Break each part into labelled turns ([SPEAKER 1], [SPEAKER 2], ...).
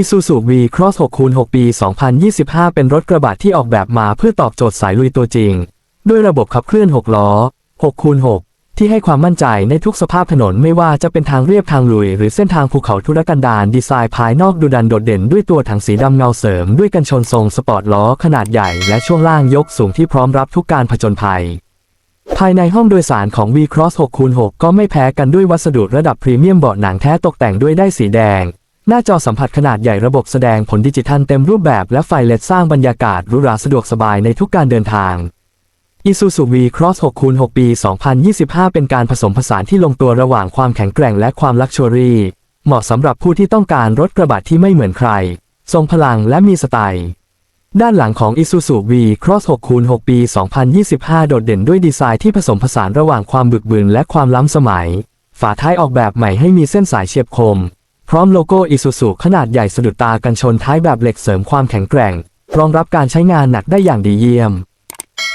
[SPEAKER 1] Isuzu V-Cross 6x6 ปี 2025 เป็นรถกระบะที่ออกแบบมาเพื่อตอบโจทย์สายลุยตัวจริง ด้วยระบบขับเคลื่อน 6 ล้อ 6x6 ที่ให้ความมั่นใจในทุกสภาพถนนไม่ว่าจะเป็นทางเรียบทางลุย หรือเส้นทางภูเขาทุรกันดารดีไซน์ภายนอกดูดันโดดเด่นด้วยตัวถังสีดำเงาเสริม ด้วยกันชนทรงสปอร์ตล้อขนาดใหญ่และช่วงล่างยกสูงที่พร้อมรับทุกการผจญภัย ภายในห้องโดยสารของ V-Cross 6x6 ก็ไม่แพ้กันด้วยวัสดุระดับพรีเมียมเบาะหนังแท้ตกแต่งด้วยได้สีแดง หน้าจอสัมผัสขนาดใหญ่ระบบแสดงผลดิจิทัลเต็มรูปแบบและไฟเลดสร้างบรรยากาศหรูหราสะดวกสบายในทุกการเดินทาง Isuzu V-Cross 6x6 ปี 2025 เป็นการผสมผสานที่ลงตัวระหว่างความแข็งแกร่งและความลักชัวรี่เหมาะสำหรับผู้ที่ต้องการรถกระบะที่ไม่เหมือนใคร ทรงพลังและมีสไตล์ด้านหลังของ Isuzu V-Cross 6x6 ปี 2025 โดดเด่นด้วยดีไซน์ที่ผสมผสานระหว่างความบึกบึนและความล้ำสมัย ฝาท้ายออกแบบใหม่ให้มีเส้นสายเฉียบคม พร้อมโลโก้ Isuzu ขนาดใหญ่สะดุดตากันชนท้ายแบบเหล็กเสริมความแข็งแกร่ง รองรับการใช้งานหนักได้อย่างดีเยี่ยม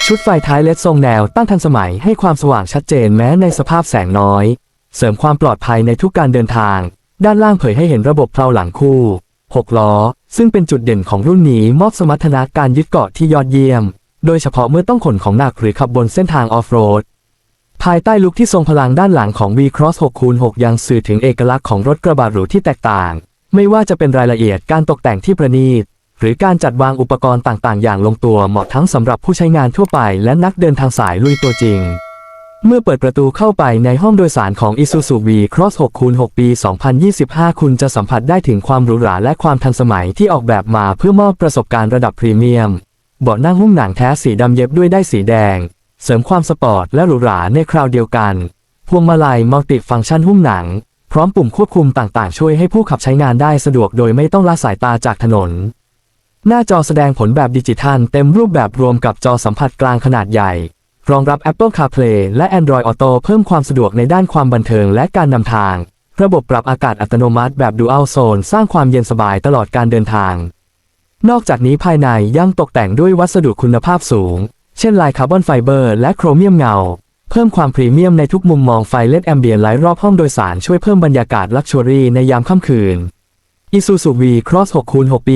[SPEAKER 1] ชุดไฟท้ายเลดทรงแนวตั้งทันสมัยให้ความสว่างชัดเจนแม้ในสภาพแสงน้อย เสริมความปลอดภัยในทุกการเดินทาง ด้านล่างเผยให้เห็นระบบเพลาหลังคู่ 6 ล้อ ซึ่งเป็นจุดเด่นของรุ่นนี้มอบสมรรถนะการยึดเกาะที่ยอดเยี่ยม โดยเฉพาะเมื่อต้องขนของหนักหรือขับบนเส้นทางออฟโรด ภายใต้ลุคที่ทรงพลังด้านหลังของ V-Cross 6x6 ยังสื่อถึงเอกลักษณ์ของรถกระบะหรูที่แตกต่าง ไม่ว่าจะเป็นรายละเอียดการตกแต่งที่ประณีต หรือการจัดวางอุปกรณ์ต่างๆ อย่างลงตัวเหมาะทั้งสำหรับผู้ใช้งานทั่วไปและนักเดินทางสายลุยตัวจริง เมื่อเปิดประตูเข้าไปในห้องโดยสารของ Isuzu V-Cross 6x6 ปี 2025 คุณจะสัมผัสได้ถึงความหรูหราและความทันสมัยที่ออกแบบมาเพื่อมอบประสบการณ์ระดับพรีเมียมเบาะนั่งหุ้มหนังแท้สีดำเย็บด้วยได้สีแดง เสริมความสปอร์ตและหรูหราในคราวเดียวกัน พวงมาลัยมัลติฟังก์ชันหุ้มหนัง พร้อมปุ่มควบคุมต่างๆ ช่วยให้ผู้ขับใช้งานได้สะดวกโดยไม่ต้องละสายตาจากถนน หน้าจอแสดงผลแบบดิจิทัลเต็มรูปแบบรวมกับจอสัมผัสกลางขนาดใหญ่ รองรับ Apple CarPlay และ Android Auto เพิ่มความสะดวกในด้านความบันเทิงและการนำทาง ระบบปรับอากาศอัตโนมัติแบบ Dual Zone สร้างความเย็นสบายตลอดการเดินทาง นอกจากนี้ภายในยังตกแต่งด้วยวัสดุคุณภาพสูง เช่นลายคาร์บอนไฟเบอร์และโครเมียมเงา เพิ่มความพรีเมียมในทุกมุมมองไฟเลดแอมเบียนไลท์รอบห้องโดยสารช่วยเพิ่มบรรยากาศลักชัวรี่ในยามค่ำคืน Isuzu V-Cross 6x6 ปี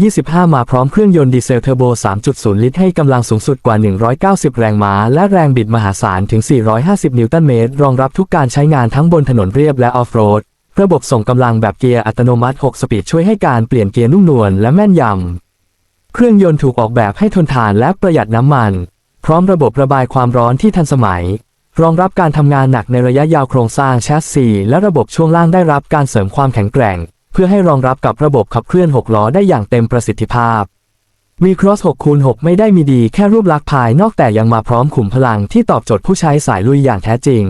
[SPEAKER 1] 2025 มาพร้อมเครื่องยนต์ดีเซลเทอร์โบ 3.0 ลิตรให้กำลังสูงสุดกว่า 190 แรงม้า และแรงบิดมหาศาลถึง 450 นิวตันเมตร รองรับทุกการใช้งานทั้งบนถนนเรียบและออฟโรด ระบบส่งกำลังแบบเกียร์อัตโนมัติ 6 สปีดช่วยให้การเปลี่ยนเกียร์นุ่มนวลและแม่นยำ เครื่องยนต์ถูกออกแบบให้ทนทานและประหยัดน้ำมัน พร้อมระบบระบายความร้อนที่ทันสมัย รองรับการทำงานหนักในระยะยาวโครงสร้างแชสซีและระบบช่วงล่างได้รับการเสริมความแข็งแกร่ง เพื่อให้รองรับกับระบบขับเคลื่อน 6 ล้อได้อย่างเต็มประสิทธิภาพ V-Cross 6x6 ไม่ได้มีดีแค่รูปลักษณ์ภายนอกแต่ยังมาพร้อมขุมพลังที่ตอบโจทย์ผู้ใช้สายลุยอย่างแท้จริง